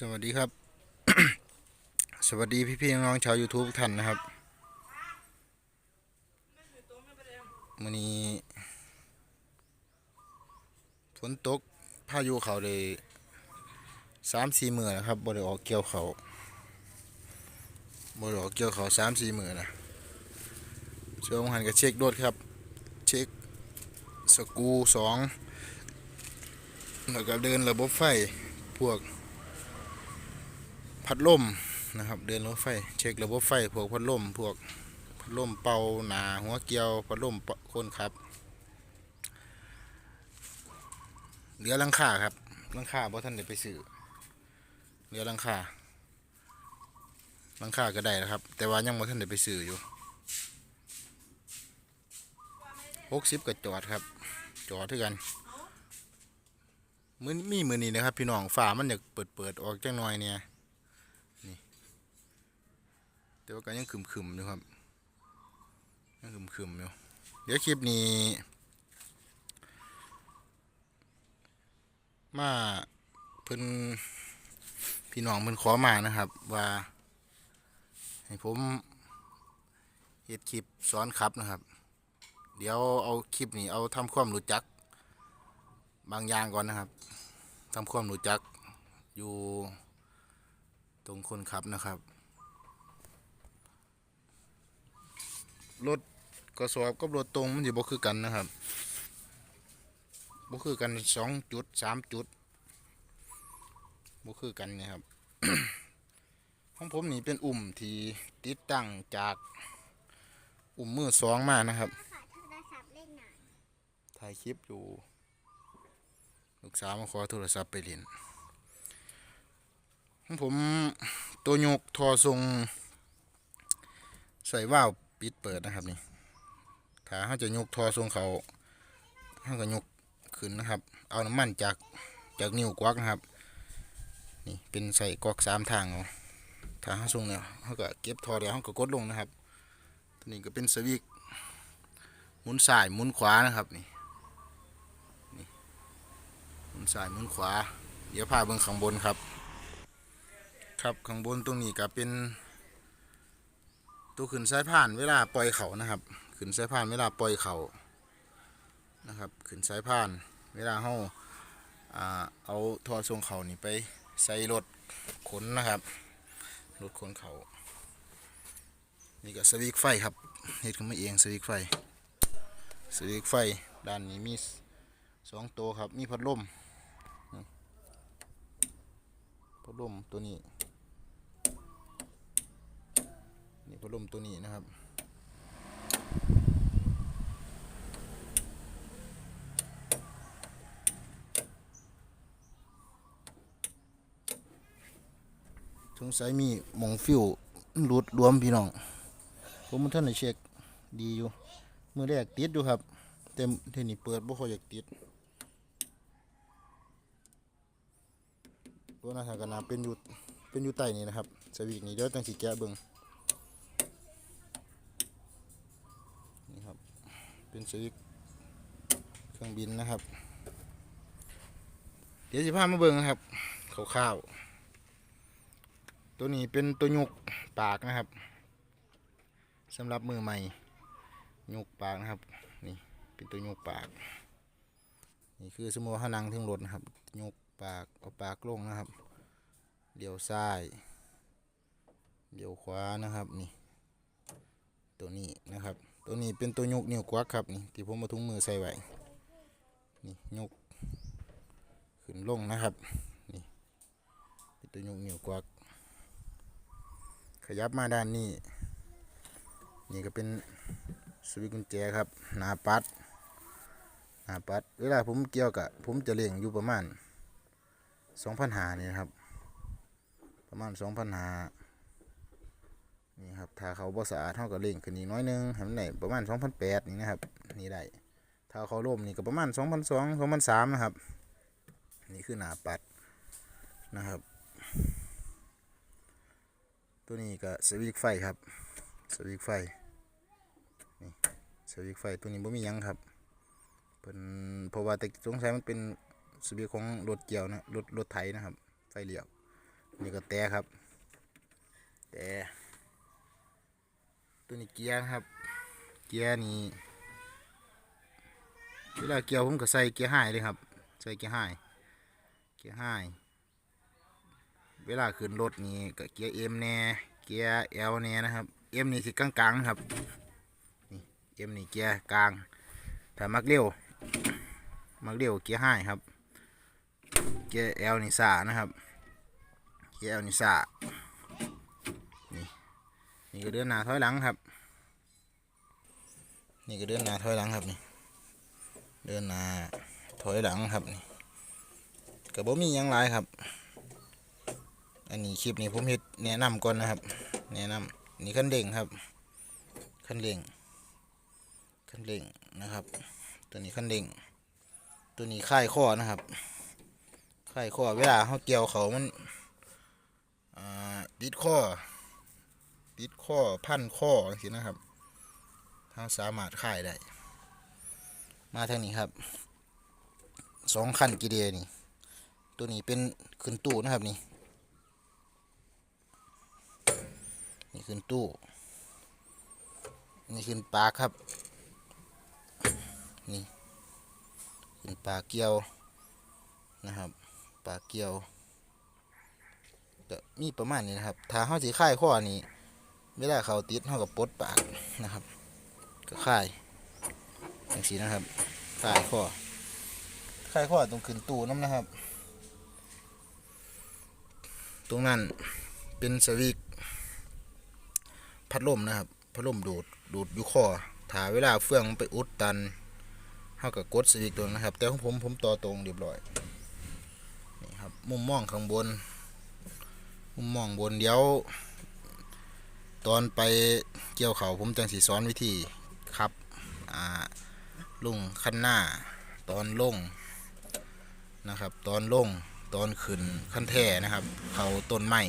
สวัสดีครับ สวัสดีพี่ๆน้องๆชาว YouTube ทุกท่านนะครับวันนี้ฝนตกพายุเขาเลยสามสี่มือนะครับบริออกเกี่ยวเขาบริออกเกี่ยวเขาสามสี่มือนะช่วงหันก็เช็ครถครับ เช็คสกูสองแล้วก็เดินระบบไฟพวก พัดลมนะครับ เดินรถไฟ เช็คระบบไฟ พวกพัดลม พวกพัดลมเป่าหนาหัวเกลียว พัดลมเป่าคนครับ เหลือลังคาครับลังคาเพราะท่านได้ไปซื้อเหลือลังคาลังคาก็ได้แล้วครับ แต่ว่ายังบ่ท่านได้ไปซื้ออยู่หกสิบก็จอดครับ จอดด้วยกันมือมีมือนี้นะครับ พี่น้องฝามันอยากเปิดเปิดออกจังหน่อยเนี่ย แต่ว่าก็ยังขึมๆอยู่ครับยังขึมๆอยู่เดี๋ยวคลิปนี้ มาเพิ่นพี่น้องเพิ่นขอมานะครับ ว่า ให้ผมเฮ็ดคลิปสอนขับนะครับ เดี๋ยวเอาคลิปนี้เอาทำความรู้จัก บางอย่างก่อนนะครับทำความรู้จักอยู่ตรงคนขับนะครับ รถกระสอบกับรถตรงมันสิบ่คือกันนะครับบ่คือกันสองจุดสามจุดบ่คือกันเนะครับของผมนี่เป็นอุ่มที่ติดตั้งจากอุ่มมือสองมานะครับถ่ายคลิปอยู่ ลูกสาวมาขอโทรศัพท์ไปเรียนของผมตัวยกทอทรงใส่ว่าว ปิดเปิดนะครับนี่ถ้าเขาจะยกทอทรงเขาเขาก็ยกขึ้นนะครับ เอาน้ำมันจากจากนิ้วกวักนะครับ นี่เป็นใส่กวักสามทางเอาถ้าเขาทรงเนี่ยเขาก็เก็บทอเดี๋ยวเขาก็กดลงนะครับตัวนี้ก็เป็นสวิกหมุนซ้ายหมุนขวานะครับนี่นี่หมุนซ้ายหมุนขวา เดี๋ยวพาเบิ่งข้างบนครับ ครับข้างบนตรงนี้ก็เป็น ตัวขึ้นสายพานเวลาปล่อยเขานะครับขึ้นสายพานเวลาปล่อยเขานะครับขึ้นสายพาน เวลาเฮาเอาทอทรงเขานี่ไปใส่รถขนนะครับรถขนเขานี่ก็สวิกไฟครับเฮ็ดขึ้นมาเองสวิกไฟสวิกไฟด้านนี้มีสองตัวครับมีพัดลมพัดลมตัวนี้ นี่พัดลมตัวนี้นะครับ สงสัยมีมองฟิวรูดรวมพี่น้อง ผมมันท่านได้เช็คดีอยู่ มือแรกติดอยู่ครับ เต็มเทนี่เปิดบ่ค่อยอยากติดตัวหนาทางกันาเป็นอยู่เป็นอยู่ใต้นี่นะครับสวิกนี่เดี๋ยวตั้งสีแกะเบิ่ง นี่ครับ เป็นสวิกเครื่องบินนะครับ เดี๋ยวสิพามาเบิ่งนะครับคร่าวๆตัวนี้เป็นตัวยุกปากนะครับสำหรับมือใหม่ยุกปากนะครับนี่เป็นตัวยุกปาก นี่คือสมมติว่านั่งถึงรถนะครับยุกปากเอาปากลงนะครับเลี้ยวซ้ายเลี้ยวขวานะครับนี่ตัวนี้ ตัวนี้เป็นตัวยกนิ้วกวักครับนี่ที่ผมมาถุงมือใส่ไว้นี่ยกขึ้นลงนะครับนี่เป็นตัวยกนิ้วกวัก ขยับมาด้านนี้ นี่ก็เป็นสวิตกุญแจครับหน้าปัดหน้าปัด เวลาผมเกี่ยวกับผมจะเลี่ยงอยู่ประมาณสองพันหานี่ครับ ประมาณสองพันหาน ถ้าเขาบ่สะอาดเท่ากับเล่งขึ้นอีกน้อยนึงให้มันได้ประมาณ2,800นี่นะครับ นี่ได้ ถ้าเขาล่มนี่ก็ประมาณ2,200 2,300นะครับ นี่คือหน้าปัดนะครับ ตัวนี้ก็สวิตไฟครับ สวิตไฟ นี่สวิตไฟตัวนี้บ่มียังครับเป็นเพราะว่าแต่สงสัยมันเป็นสวิตของรถเกี่ยวนะ รถรถไถนะครับ ไฟเลี้ยว นี่ก็แต่ครับ แต่ ตัวนี้เกียร์ครับ เกียร์นี่เวลาเกียร์ผมก็ใส่เกียร์ห้เลยครับ ใส่เกียร์ห้เกียร์ห้เวลาขึ้นรถนี่ก็เกียร์เอ็มแน่เกียร์เอลแน่นะครับเอ็มนี่สิกลางๆครับนี่เอ็มนี่เกียร์กลางถ้ามักเร็วมักเร็วเกียร์ห้ครับเกียร์เอลนี่สานะครับเกียร์เอลนี่สาน นี่ก็เดินหน้าถอยหลังครับ นี่ก็เดินหน้าถอยหลังครับนี่ เดินหน้าถอยหลังครับนี่ก็บ่มียังหลายครับ อันนี้คลิปนี้ผมเฮ็ดแนะนำก่อนนะครับ แนะนำนี่คันเร่งครับคันเร่งคันเร่งนะครับ ตัวนี้คันเร่ง ตัวนี้ค่ายข้อนะครับค่ายข้อเวลาเขาเกี่ยวเขามันอ่าติดข้อ ติดข้อพันข้อสินะครับเราสามารถค่ายได้ มาทางนี้ครับสองคันกีเดียนี่ ตัวนี้เป็นขึ้นตู้นะครับนี่นี่ขึ้นตู้นี่ขึ้นปลาครับ นี่ขึ้นปลาเกียวนะครับปลาเกียวก็มีประมาณนี้นะครับ ถ้าเขาสีค่ายข้อนี้ ไม่ได้เขาติดเขากับปดปากนะครับ ก็ค่ายอย่างสีนะครับค่ายข้อค่ายข้อตรงขึ้นตู้น้ำนะครับ ตรงนั้นเป็นสวิกพัดลมนะครับพัดลมดูดดูดอยู่คอถ้าเวลาเฟื่องมันไปอุดตันเท่ากับกดสวิกตัวนะครับ แต่ของผมผมต่อตรงเรียบร้อยนี่ครับมุมมองข้างบน มุมมองบนเดี๋ยว ตอนไปเกี่ยวเขาผมจังสีสอนวิธีครับลุงขั้นหน้า ตอนลงนะครับ ตอนลงตอนขึ้นขั้นแท่นะครับ เขาต้นไม้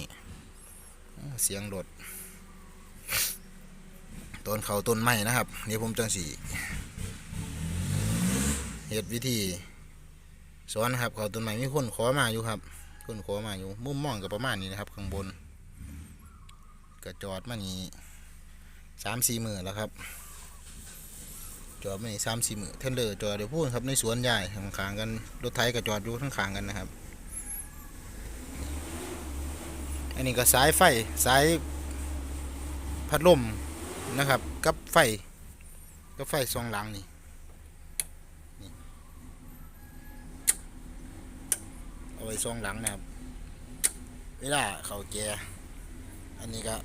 เสียงรถต้นเขาต้นไม้นะครับนี่ผมจังสีเหตุวิธีสอนนะครับเขาต้นไม้มีคนขอมาอยู่ครับคนขอมาอยู่มุมมองกับประมาณนี้นะครับข้างบน ก็จอดมานี่สามสี่หมือแล้วครับ จอดมานี่สามสี่หมือเทนเลอร์จอดเดี๋ยวพูดครับในสวนใหญ่ข้างๆกันรถไถก็จอดอยู่ข้างๆกันนะครับ อันนี้ก็สายไฟสายพัดลมนะครับ กับไฟกับไฟสองหลังนี่นเอาไว้สองหลังนะครับ เวลาเขาแก อันนี้ก็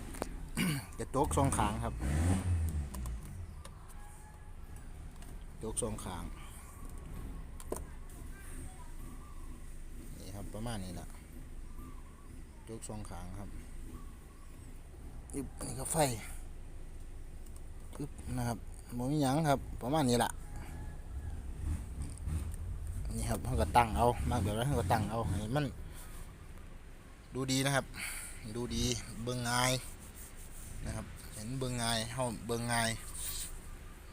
กระจกสองขางครับกระจกสองขางนี่ครับประมาณนี้แหละกระจกสองขางครับอึบนี่ก็ไฟปึ๊บนะครับมมีหยังครับ ประมาณนี้แหละนี่ครับเขาก็ตั้งเอามากแบบนั้นเขาก็ตั้งเอาให้มันดูดีนะครับ ดูดีเบิ่งง่ายนะครับ เห็นเบิ่งง่ายเข้าเบิ่งง่าย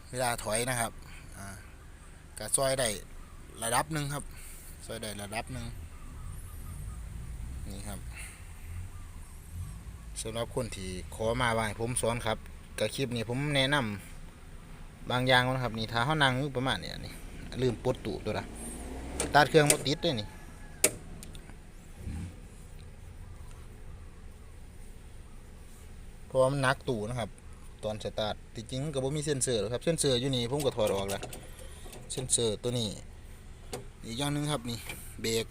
เวลาถอยนะครับอ่ากระซอยได้ระดับหนึ่งครับซอยได้ระดับหนึ่งนี่ครับสำหรับคนที่ขอมาว่าให้ผมสอนครับกับคลิปนี้ผมแนะนำบางอย่างนะครับนี่ถ้าเขานั่งประมาณเนี้ยนี่ลืมปลดตู้ตัวละตัดเครื่องมาติดด้วยนี่เพ ราะว่ามันหนักตู้นะครับ ตอนสตาร์ทจริงมันก็บ่มีเซ็นเซอร์ครับเซ็นเซอร์อยู่นี่ผมก็ถอดออกแล้วเซ็นเซอร์ตัวนี้ อีกอย่างหนึงครับนี่เบรก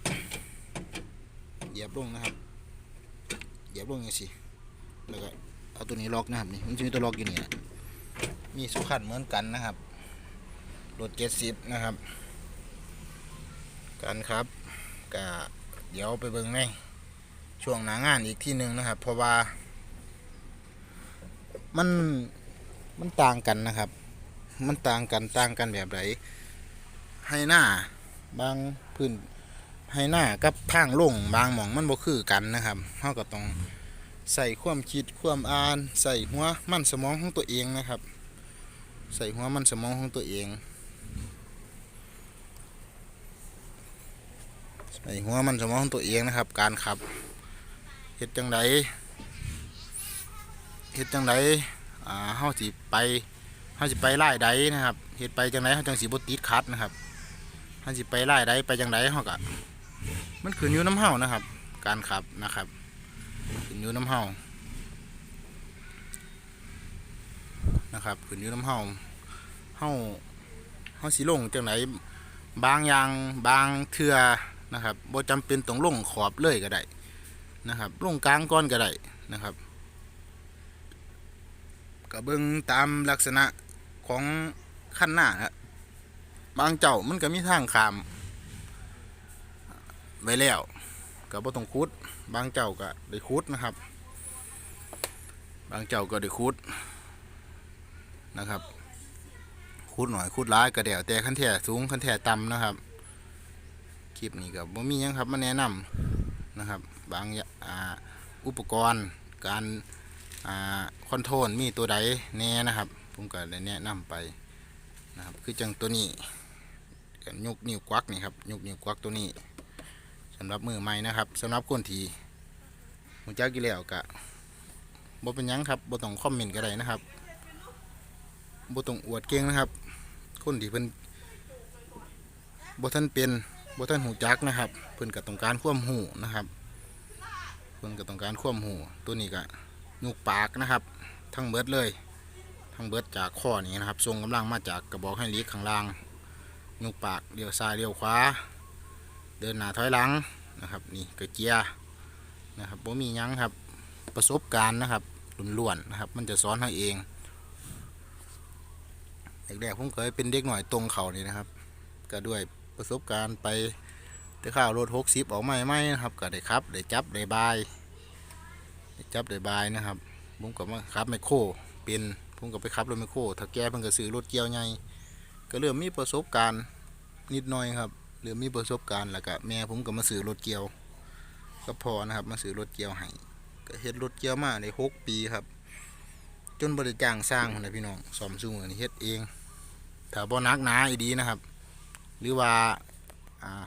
เหยียบลงนะครับเหยียบลงอย่างสิแล้วก็เอาตัวนี้ล็อกนะครับนี่มันจะมีตัวล็อกอยู่นี่นะมีสุขันเหมือนกันนะครับรถเจ็ดสิบนะครับ กันครับกะเดี๋ยวไปเบิ่งในช่วงหนางานอีกที่หนึ่งนะครับ เพราะว่า มันมันต่างกันนะครับ มันต่างกันต่างกันแบบไหนให้หน้าบางพื้นให้หน้ากับทางลงบางหมองมันบ่คือกันนะครับเราก็ต้องใส่ความคิดความอ่าน ใส่หัวมันสมองของตัวเองนะครับ ใส่หัวมันสมองของตัวเอง ใส่หัวมันสมองของตัวเองนะครับ การขับเฮ็ดจังได เฮ็ดจังไดอ่าเฮาสิไปเฮาสิไปไล่ใดนะครับเฮ็ดไปจังไดเฮาจังสิบ่ติดขัดนะครับเฮาสิไปไล่ใดไปจังไดเฮาก็มันขึ้นอยู่น้ำเฮานะครับ การขับนะครับขึ้นอยู่น้ำเฮานะครับขึ้นอยู่น้ำเฮาเฮาเฮาสิลงจังไดบางอย่างบางเทื่อนะครับบ่จำเป็นต้องลงขอบเลยก็ได้นะครับลงกลางก้อนก็ได้นะครับ ก็เบิ่งตามลักษณะของขั้นหน้านะบางเจ้ามันก็มีทางขามไว้แล้วก็บ่ต้องขุด บางเจ้าก็ได้ขุดนะครับ บางเจ้าก็ได้ขุดนะครับขุดหน่อยขุดร้ายก็เดี๋ยวแต่ขั้นแท่สูงขั้นแท่ต่ำนะครับคลิปนี้ก็บ่มียังครับมาแนะนำนะครับ บางอ,าอุปกรณ์การ คอนโทรลมีตัวใดแน่นะครับ ผมก็ได้แนะนำไปนะครับ คือจังตัวนี้ก็ยกนิ้วกวักนี่ครับยกนิ้วกวักตัวนี้สำหรับมือใหม่นะครับสำหรับคนที่หูจักกี่แล้วก็บ่เป็นยังครับบ่ต้องคอมเมนต์ก็ได้นะครับบ่ต้องอวดเก่งนะครับ คนที่เพิ่นบ่ทันเป็นบ่ท่านหูจักนะครับ เพิ่นก็ต้องการควมหูนะครับ เพิ่นก็ต้องการควมหูตัวนี้ก็ ยุกปากนะครับ ทั้งเบิดเลย ทั้งเบิดจากข้อนี้นะครับทรงกำลังมาจากกระบอกให้ลีกข้างล่างยุกปากเลี้ยวซ้ายเลี้ยวขวาเดินหน้าถอยหลังนะครับนี่กระเจียนะครับบ่มียังครับประสบการณ์นะครับล้วนๆนะครับ มันจะสอนให้เองแรกๆผมเคยเป็นเด็กหน่อยตรงเขานี่นะครับ ก็ด้วยประสบการณ์ไปแต่ข้าวรถหกสิบออกใหม่ไม่นะครับ ก็ได้ครับ ได้จับ ได้บาย จับได้บายนะครับผมก็มาขับไมโครเป็นผมก็ไปขับรถไมโครถ้าแกเพิ่งก็ซื้อรถเกี่ยวใหญ่ก็เริ่มมีประสบการณ์นิดหน่อยครับเริ่มมีประสบการณ์แล้วก็แม่ผมก็มาซื้อรถเกี่ยว ก็พอนะครับมาซื้อรถเกี่ยวให้ก็เฮ็ดรถเกี่ยวมาได้หกปีครับ จนบริจ้างสร้างนะพี่น้องสอมซูมือนี่เฮ็ดเองถ้าบ่นักหนาอีดีนะครับ หรือว่า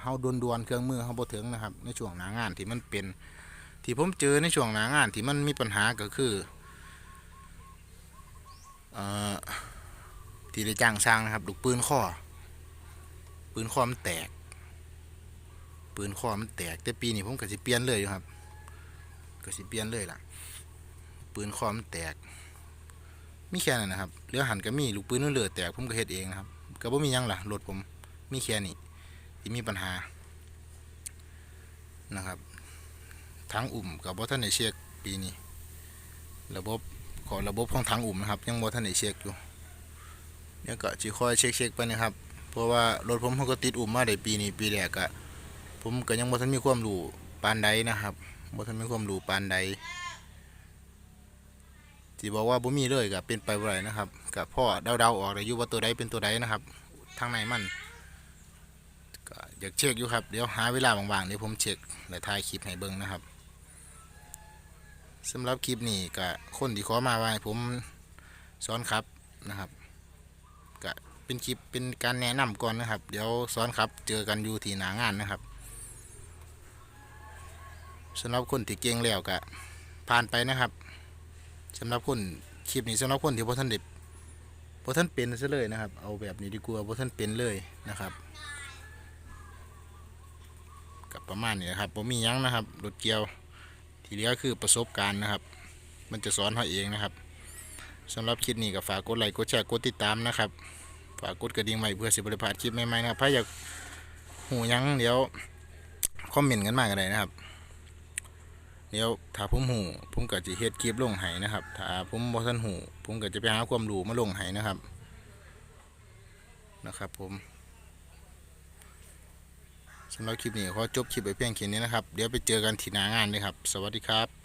เฮาดวนดวนเครื่องมือเฮาบ่ถึงนะครับ ในช่วงหน้างานที่มันเป็น ที่ผมเจอในช่วงหน้างานที่มันมีปัญหาก็คือเอ่อที่ได้จ้างสร้างนะครับลูกปืนข้อปืนข้อมันแตก ปืนข้อมันแตก แต่ปีนี้ผมก็สิเปลี่ยนเลยอยู่ครับก็สิเปลี่ยนเลยล่ะ ปืนข้อมันแตกมีแค่นั้นนะครับเหลือหันก็มีลูกปืนนั่นเหลือแตกผมก็เฮ็ดเองนะครับก็บ่มียังล่ะรถผมมีแค่นี้ที่มีปัญหานะครับ ทั้งอุ่มกับบ่ท่านได้เช็คปีนี้ระบบขอระบบของทางอุ่มนะครับยังบ่ท่านได้เช็คอยู่เดี๋ยวก็สิคอยเช็คเช็คๆไปนะครับ เพราะว่ารถผมเขาก็ติดอุ่มมาได้ปีนี้ปีแรกก็ผมก็ยังบ่ทันมีความรู้ปานใดนะครับบ่ทันมีความรู้ปานใดที่บอกว่าบ่มีเลยก็เป็นไปบ่ได้นะครับก็พ่อเดาๆออกได้อยู่ว่าตัวใดเป็นตัวใดนะครับทางไหนมันก็อยากเช็คอยู่ครับ เดี๋ยวหาเวลาว่างๆเดี๋ยวผมเช็คและถ่ายคลิปให้เบิ่งนะครับ สำหรับคลิปนี้ก็คนที่ขอมาว่าผมสอนครับนะครับก็เป็นคลิปเป็นการแนะนำก่อนนะครับ เดี๋ยวสอนครับเจอกันอยู่ที่หนางานนะครับสำหรับคนที่เก่งแล้วก็ผ่านไปนะครับสำหรับคนคลิปนี้สำหรับคนที่พ่ท่านเด็บพ่ท่านเป็นซะเลยนะครับ เอาแบบนี้ดีกว่าพ่ท่านเป็นเลยนะครับกับประมาณนี้นะครับผมมียังนะครับรถเกียว ที่เหลือคือประสบการณ์นะครับ มันจะสอนเราเองนะครับสำหรับคลิปนี้ก็ฝากกดไลค์กดแชร์กดติดตามนะครับฝากกดกระดิ่งใหม่เพื่อสิบริพลาดคลิปใหม่ๆนะครับถ้าอยากหูยังเดี๋ยวคอมเมนต์กันมากันเลยนะครับเดี๋ยวถ้าผมหูผมก็จะเฮ็ดคลิปลงให้นะครับ ถ้าผมบ่ทันหูผมก็จะไปหาความรู้มาลงให้นะครับนะครับผม สำหรับคลิปนี้ขอจบคลิปไปเพียงแค่นี้นะครับ เดี๋ยวไปเจอกันที่หน้างานเลยครับ สวัสดีครับ